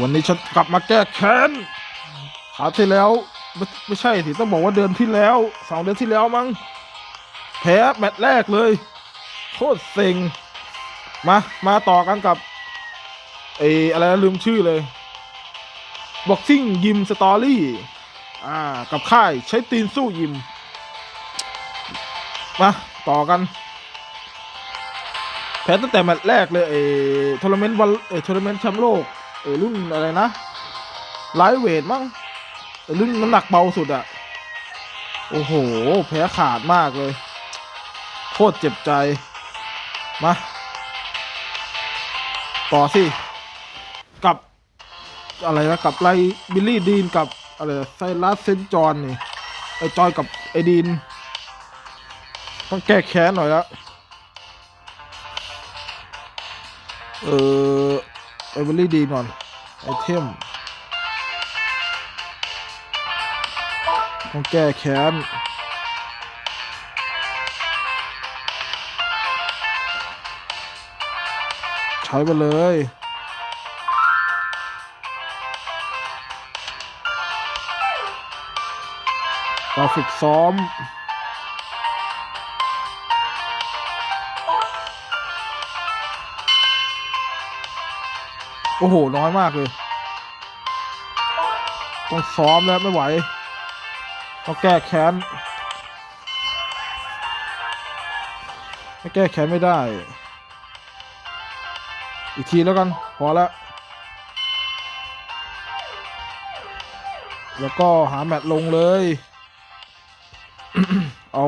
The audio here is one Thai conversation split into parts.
วันนี้ฉันกลับมาแก้แค้นคราที่แล้วไม่ไม่ใช่สิต้องบอกว่าเดือนที่แล้วสองเดือนที่แล้วมั้งแพ้แมตช์แรกเลย โคตรเซ็งมามาต่อกันกับไออะไรลืมชื่อเลย Boxing Gym Story อ่ากับค่ายใช้ตีนสู้ยิม มา ต่อกัน แพ้ตั้งแต่แมตช์แรกเลยไอ้ทัวร์นาเมนต์วันไอ้ทัวร์นาเมนต์แชมป์โลก ไอ้รุ่นอะไรนะไลท์เวทมั้งไอรุ่นน้ำหนักเบาสุดอะโอ้โห แพ้ขาดมากเลย โคตรเจ็บใจ มา ต่อสิกับ อะไรนะ กับไลบิลลี่ดีนกับ อะไรไซรัสเซนจอนนี่ ไอจอยกับไอดีน ต้องแก้แค้นหน่อยละเออ ไอเบอรี่ดีก่อนไอเทมต้องแก้แค้นใช้ไปเลยกราฟิกซ้อม โอ้โห น้อยมากเลย ต้องซ้อมแล้วไม่ไหว ต้องแก้แค้นไม่แก้แค้นไม่ได้ อีกทีแล้วกัน พอแล้ว แล้วก็หาแมตช์ลงเลย เอา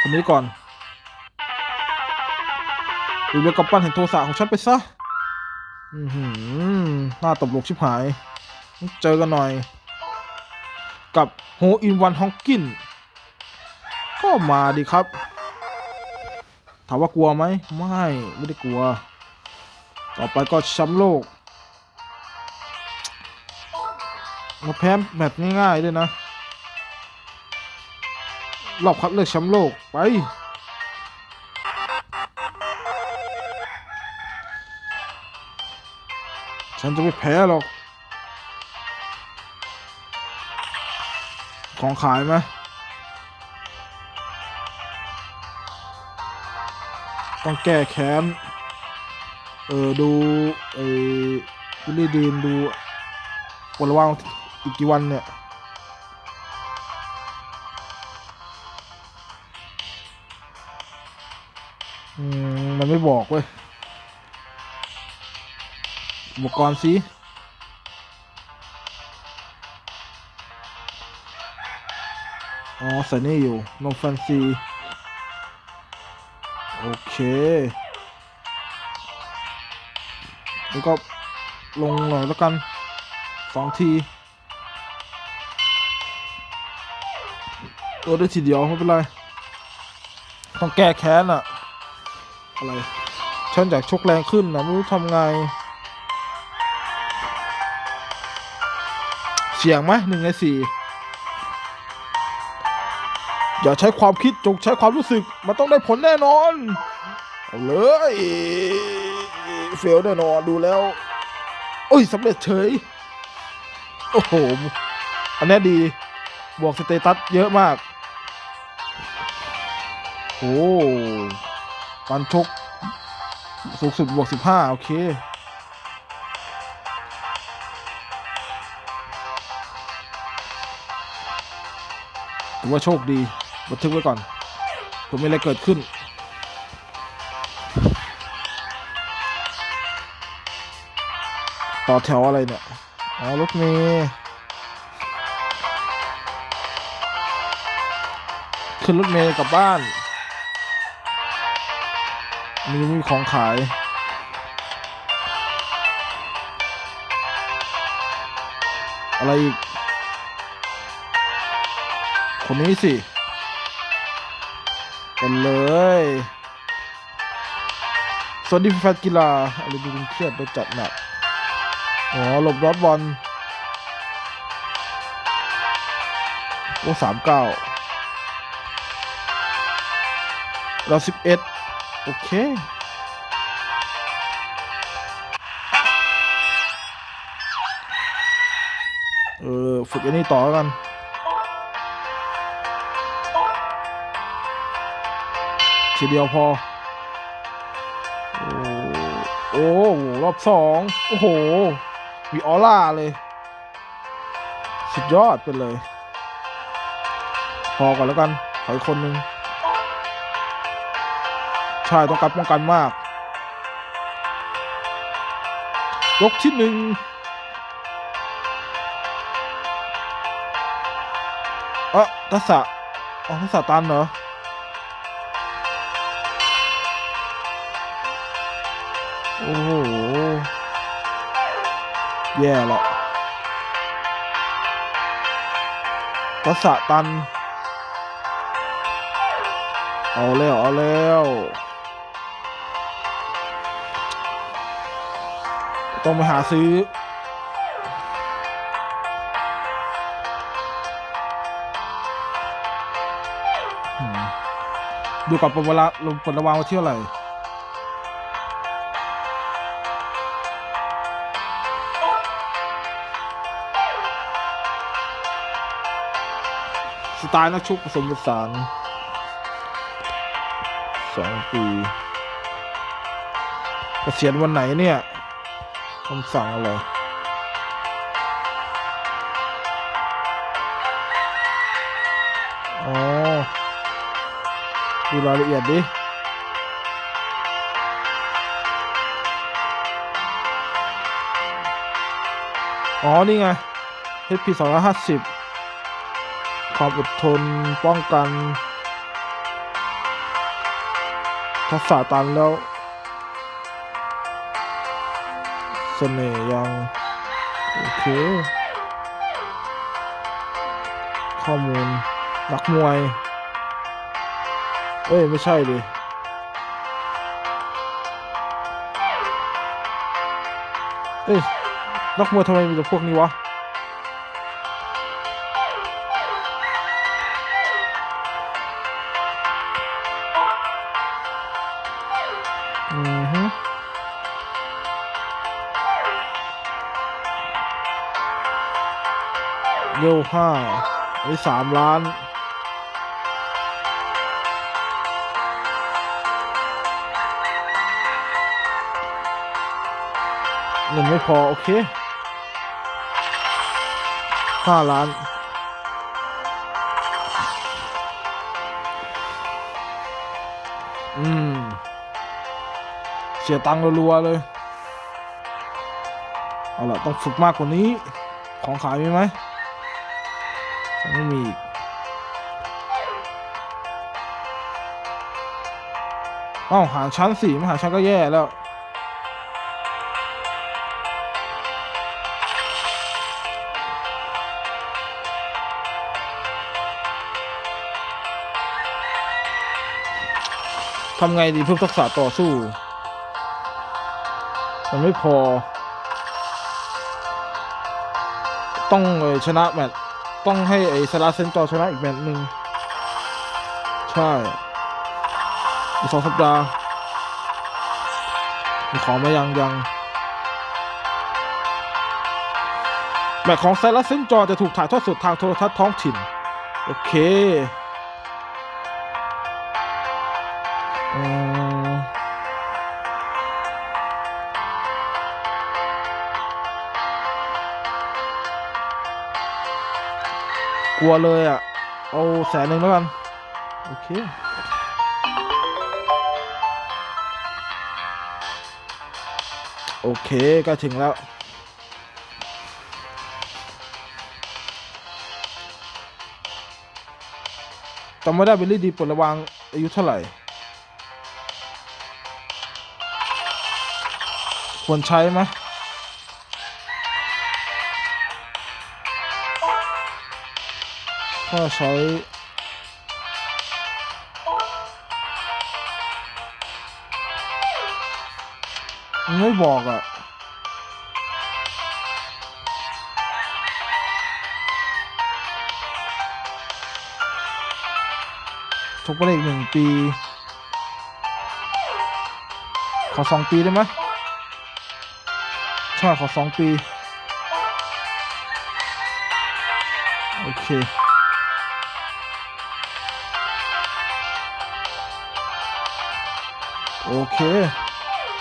คนนี้ก่อน ดูเรื่องกำปั้นแห่งโทสะของฉันไปซะอือหือหน้าตบลกชิบหาย เจอกันหน่อย กับโฮอินวันฮองกิน ก็มาดีครับ ถามว่ากลัวไหม ไม่ ไม่ได้กลัว ต่อไปก็แชมป์โลก มาแพ้แมตช์ง่ายๆด้วยนะ รอบคัดเลือกแชมป์โลกไป ฉันจะไม่แพ้หรอก ของขายไหมต้องแก้แค้น เออ ดูไอ้วิลลี่ดีนดูวันระว่างอีกกี่วันเนี่ย อืม มันไม่บอกเว้ย อุปกรณ์สิอ๋อใส่นี่อยู่ no fancy โอเคแล้วก็ลงหน่อยแล้วกันสองทีตัวได้ทีเดียวไม่เป็นไร ต้องแก้แค้นอะอะไร ฉันอยากชกแรงขึ้นนะไม่รู้ทำไง สี่ยงไหมหนึ่งในสี่อย่าใช้ความคิดจงใช้ความรู้สึก มันต้องได้ผลแน่นอน เอาเลยเฟลแน่นอนดูแล้วโอ้ยสำเร็จเฉย โอ้โห อันนี้ดี บวกสเตตัสเยอะมาก โอ้การชก สูงสุดบวกสิบห้าโอเค ถือว่าโชคดี บันทึกไว้ก่อนเผื่อมีอะไรเกิดขึ้น ต่อแถวอะไรเนี่ย อ๋อ รถเมย์ขึ้นรถเมย์กลับบ้าน มีมีของขายอะไรอีก คนนี้สิ กันเลย สวัสดีแฟนกีฬาอะไรดูเครียดไปจัดหนัก อ๋อ หลบรอดบอล โอ้สามเก้าเราสิบเอ็ดโอเคเออฝึกอันนี้ต่อกัน ทีเดียวพอโอ้โอ้โหรอบสองโอ้โหมีออร่าเลย สุดยอดไปเลย พอก่อนแล้วกันขออีกคนนึงใช่ต้องการป้องกันมาก ยกที่หนึ่งเออทัศะอ๋อทัศะตันเหรอ โอ้โห แย่ละทัศะตัน เอาแล้ว เอาแล้ว ต้องไปหาซื้อดูกับเวลาลงผลระวังว่าเที่ยวอะไร ไตล์นักชกผสมผสานสองปีเกษียณวันไหนเนี่ยคำสั่งอะไรอ๋อดูรายละเอียดดิอ๋อ นี่ไง HP 250 ความอดทนป้องกัน ทักษะตันแล้วเสน่ห์ยัง โอเค ข้อมูล นักมวย เอ้ย ไม่ใช่ดิเอ้ย นักมวยทำไมมีแต่พวกนี้วะ เร็วห้าอันนี้สามล้านเงินไม่พอ โอเคห้าล้านอืม เสียตังค์รัวๆเลย เอาล่ะ ต้องฝึกมากกว่านี้ ของขายมีไหม ไม่มีอ้าวหาชั้นสี่ไม่หาชั้นก็แย่แล้วทำไงดีเพิ่มทักษะต่อสู้ มันไม่พอ ต้องเออชนะแมตช์ ต้องให้ไอ้สลาเซนจอชนะอีกแมตช์หนึ่งใช่อีกสองสัปดาห์มีของมายังยังแมตช์ของไซรัสเซนจอจะถูกถ่ายทอดสดทางโทรทัศน์ท้องถิ่น โอเค ลัวเลยอะ เอาแสนหนึ่งแล้วกัน โอเคโอเค ก็ถึงแล้ว จำไม่ได้เบลลี่ดีปลดระวังอายุเท่าไหร่ ควรใช้ไหม ถ้าใช้ไม่บอกอะทุกประเด็นหนึ่งปี ขอสองปีได้ไหมใช่ขอสองปี โอเค โอเค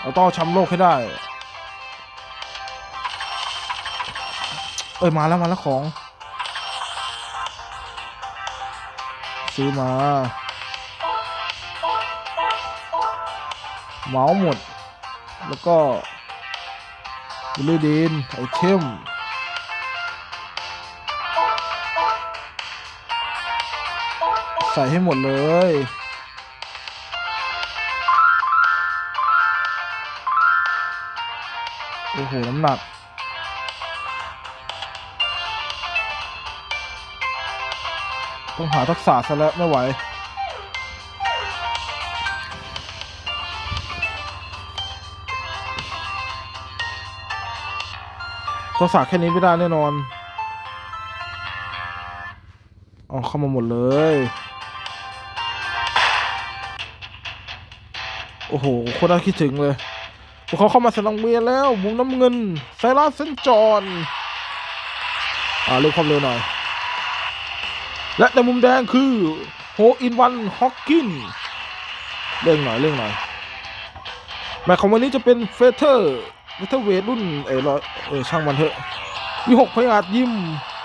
เราต้องเอาแชมป์โลกให้ได้ เอ้ย มาแล้วมาแล้วของ ซื้อมา เมาหมด แล้วก็บิลลี่ดีนไอเทมใส่ให้หมดเลย โอ้โห น้ำหนัก ต้องหาทักษะซะแล้วไม่ไหวทักษะแค่นี้ไม่ได้แน่นอนเอาเข้ามาหมดเลย โอ้โห โคตรน่าคิดถึงเลย พวกเขาเข้ามาสนังเวียแล้วมุมน้ำเงินไซรัสเซนจอนอ่าเร็วความเร็วหน่อย และในมุมแดงคือโฮอินวันฮอกกินเร่งหน่อยเร่งหน่อยแมตช์ของวันนี้จะเป็นเฟเธอร์เฟเธอร์เวทรุ่นเออร้อยเออช่างมันเถอะมีหกพยาธิยิม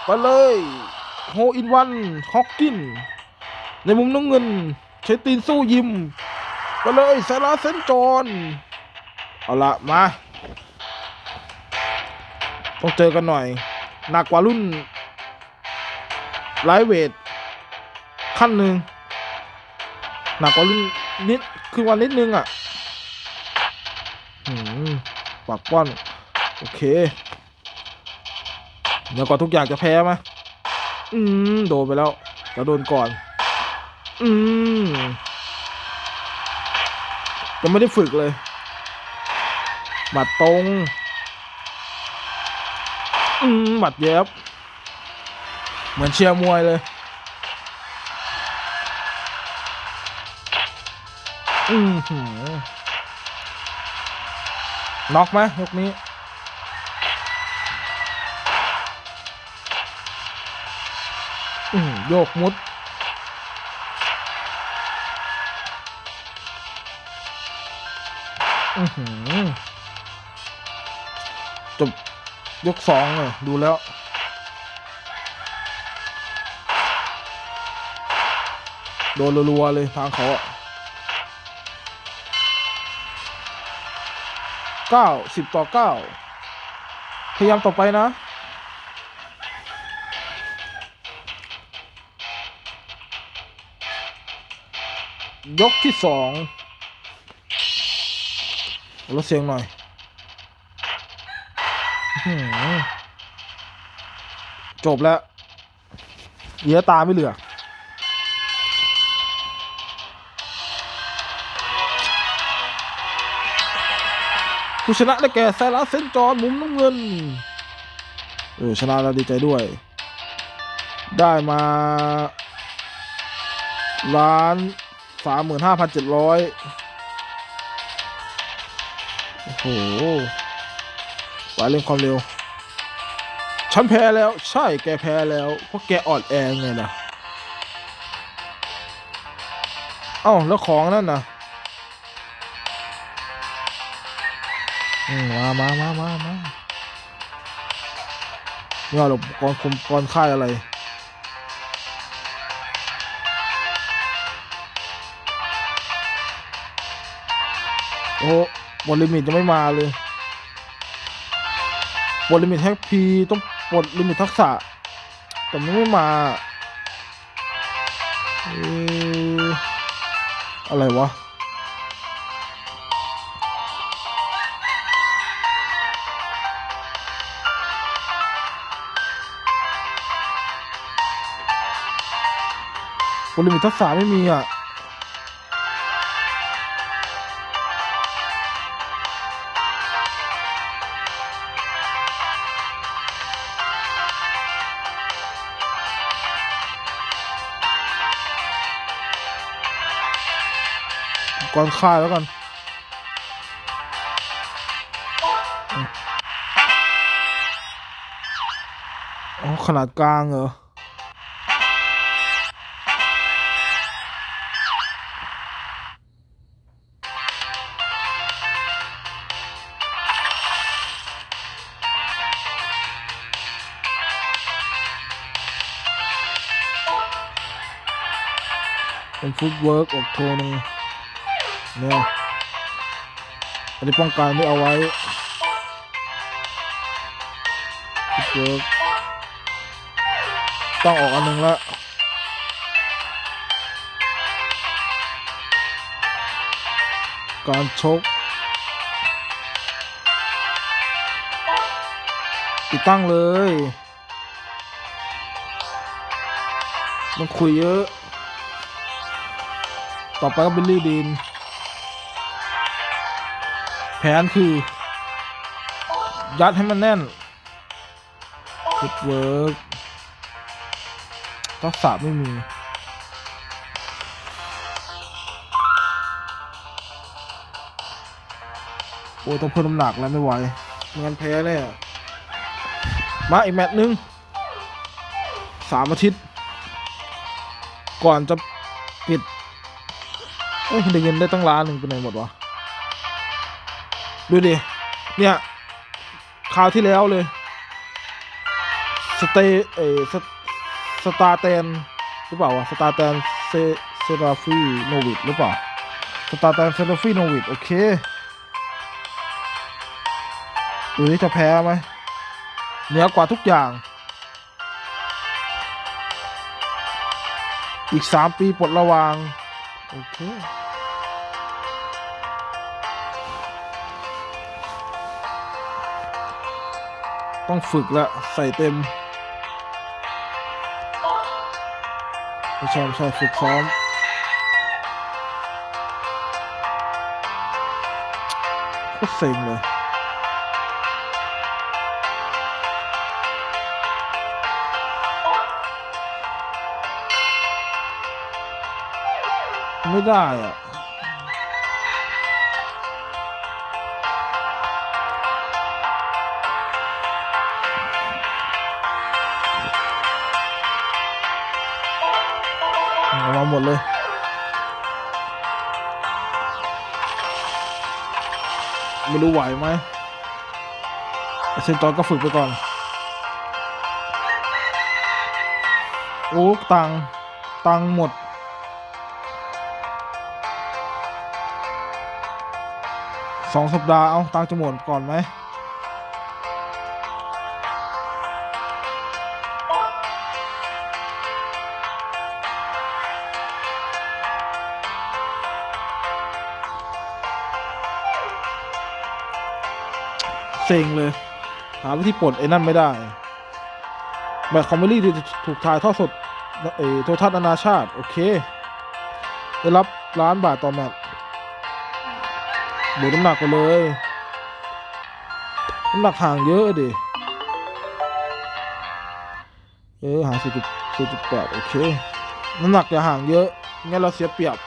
ไปเลยโฮอินวันฮอกกิน ในมุมน้ำเงินใช้ตีนสู้ยิม ไปเลยไซรัสเซนจอน เอาละมาต้องเจอกันหน่อย หนักกว่ารุ่นไลท์เวทขั้นหนึ่งหนักกว่ารุ่นนิดคือวันนิดนึงอะหืมปากป้อน โอเค เดี๋ยวก่อนทุกอย่างจะแพ้ไหมอืม โดนไปแล้วจะโดนก่อน อืมยังไม่ได้ฝึกเลย หมัดตรง อืมหมัดเย็บ เหมือนเชียร์มวยเลย อืมหือน็อกไหมยกนี้ อืมโยกมุดอือหือ จบยกสองเลยดูแล้ว โดนรัวๆเลยทางเขาอะเก้าสิบต่อเก้าพยายามต่อไปนะยกที่สองลดเสียงหน่อย จบแล้วเหลือตาไม่เหลือ ผู้ชนะได้แก่ไซรัสเซนจอนมุมน้ำเงิน เออ ชนะแล้วดีใจด้วย ได้มาล้านสามหมื่นห้าพันเจ็ดร้อยโอ้โห ไปเร่งความเร็ว ฉันแพ้แล้ว ใช่แกแพ้แล้ว เพราะแกอ่อนแอไงนะเอ้าแล้วของนั่นนะมามามามามาเนี่ยหรอกกรคุมกรค่ายอะไร โอ้บทลิมิตยังไม่มาเลย บทลิมิตแท็กพีต้องบทลิมิตทักษะ แต่มันไม่มาเอ่ออะไรวะบทลิมิตทักษะไม่มีอะ อนฆ่าแล้วกันอ๋ขนาดกลางเหรอเป็นฟุตเวิร์กออกโทนึง เนี่ยอันนี้ป้องกันไม่เอาไว้เวิร์กต้องออกอันหนึ่งละการชก ติดตั้งเลย มันคุยเยอะ ต่อไปก็บิลลี่ดีน แผนคือ ยัดให้มันแน่นฟุตเวิร์กทักษะไม่มี โอ้ต้องเพิ่มน้ำหนักแล้วไม่ไหวงั้นแพ้แน่มาอีกแมตช์หนึ่งสามอาทิตย์ ก่อนจะปิด เอ้ยได้เงินได้ตั้งล้านหนึ่งไปไหนหมดวะ ดูดิ เนี่ยคราวที่แล้วเลย สเตเอสสตาร์แตนหรือเปล่าวะสตาร์แตนเซเซราฟีโนวิดหรือเปล่าสตาร์แตนเซราฟีโนวิดโอเคดูนี่จะแพ้ไหมเหนือกว่าทุกอย่าง อีกสามปีปลดระวาง โอเค ต้องฝึกละใส่เต็มไม่ใช่ไม่ใช่ฝึกซ้อมก็เซ็งเลยไม่ได้อะ เอามาหมดเลยไม่รู้ไหวไหมเซนตอนก็ฝึกไปก่อน โอ้ตัง ตังหมด สองสัปดาห์ เอาตังจะหมดก่อนไหม ซ็งเลย หาวิธีปลดไอ้นั่นไม่ได้แมตช์คอมเมดี้ถูกถ่ายทอดสดเออโทรทัศน์นานาชาติ โอเค ได้รับล้านบาทต่อแมตช์บวกน้ำหนักไปเลย น้ำหนักห่างเยอะดิ เออห่างสี่จุดสี่จุดแปดโอเค น้ำหนักอย่าห่างเยอะ งั้นเราเสียเปรียบ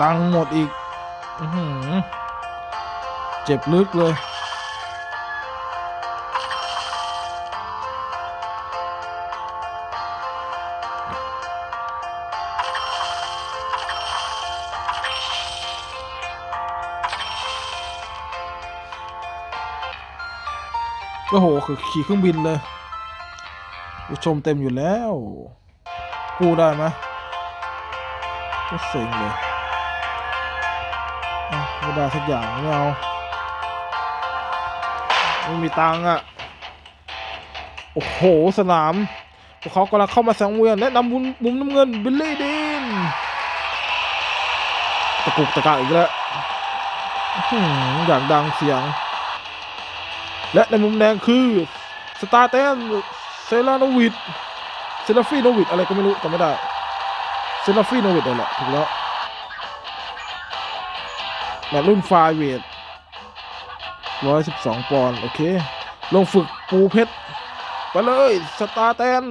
ตังค์หมดอีกอือหือเจ็บลึกเลยโอ้โห คือขี่เครื่องบินเลยผู้ชมเต็มอยู่แล้ว กู้ได้ไหมก็เซ็งเลยอะ ไม่ได้สักอย่างไม่เอาไม่มีตังค์อะ โอ้โห สนาม พวกเขากำลังเข้ามาสังเวียนแนะนำมุมมุมน้ำเงินบิลลี่ดิน ตะกุกตะกากอีกแล้วอื้อหืออย่างดังเสียง และในมุมแดงคือ สตาร์เตนเซราโนวิดเซราฟีโนวิดอะไรก็ไม่รู้จำไม่ได้เซราฟีโนวิดนั่นแหละถูกแล้ว แบบรุ่นไฟเวทร้อยสิบสองปอนด์โอเค ลงฝึกปูเพชรไปเลยสตาร์เตน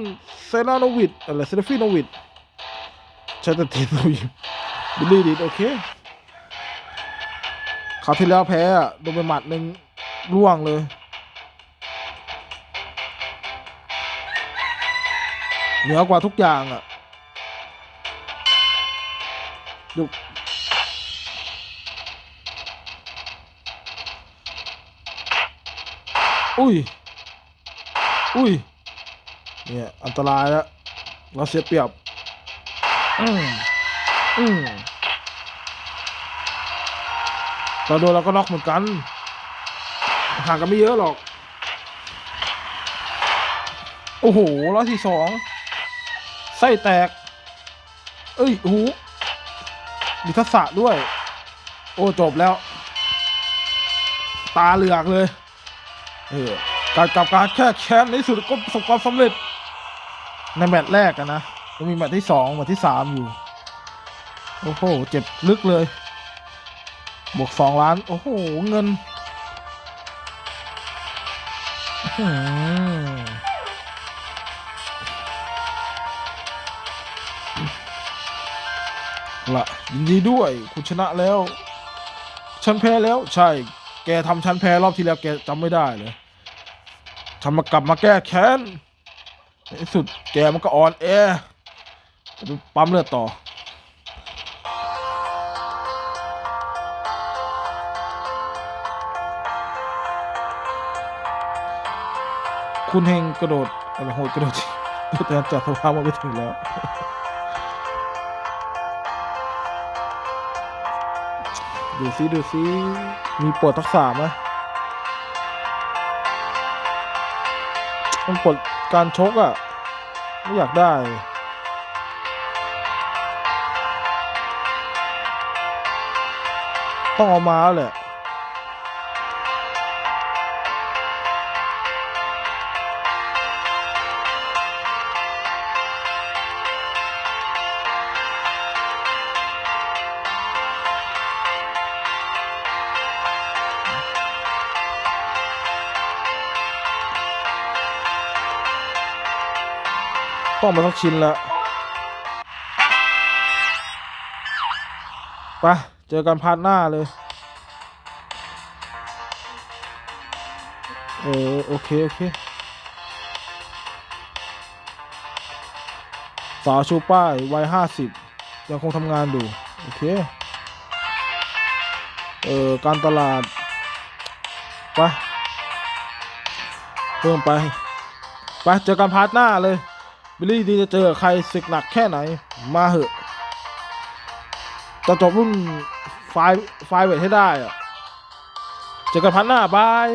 เซราโนวิดอะไรเซราฟีโนวิดช้แต่ทีโนวิดบิลลี่ดิดโอเคคราวที่แล้วแพ้อะโดนไปหมัดหนึ่งร่วงเลย เหนือกว่าทุกอย่างอะดู อุ้ย อุ้ย เนี่ย อันตรายแล้ว เราเสียเปรียบ อืมอืมเราโดนเราก็น็อกเหมือนกัน ห่างกันไม่เยอะหรอก โอ้โหร้อยสี่สอง ไส้แตก เอ้ยโอ้โหมีทักษะด้วย โอ้ จบแล้ว ตาเหลือกเลย การกลับการแค่แค้นในสุดก็ประสบความสำเร็จ ในแมตช์แรกอะนะยังมีแมตช์ที่สองแมตช์ที่สามอยู่ โอ้โห เจ็บลึกเลย บวกสองล้าน โอ้โห เงินหละยินดีด้วยคุณชนะแล้ว ฉันแพ้แล้ว ใช่ แกทำฉันแพ้รอบที่แล้วแกจำไม่ได้เลย ฉันมากลับมาแก้แค้นในที่สุดแกมันก็อ่อนแอจะไปปั๊มเลือดต่อ คุณเฮงกระโดดอะไรโหดกระโดดตัวแต่จากสภาพมันไม่ถึงแล้วดูซิดูซิมีปลดทักษะไหม มันปลดการชกอะ่ะ ไม่อยากได้ ต้องเอามาแล้วแหละ ต้องมาสักชินละไปเจอกันพาร์ทหน้าเลยเออโอเค โอเคสาวชูป้ายวัยห้าสิบยังคงทำงานอยู่โอเค เออการตลาด ไป เพิ่มไป ไป เจอกันพาร์ทหน้าเลย บิลลี่ดีจะเจอใครศึกหนักแค่ไหน มาเหอะจะจบรุ่นไฟไฟล์เวทให้ได้อะเจอกันพันหน้าบาย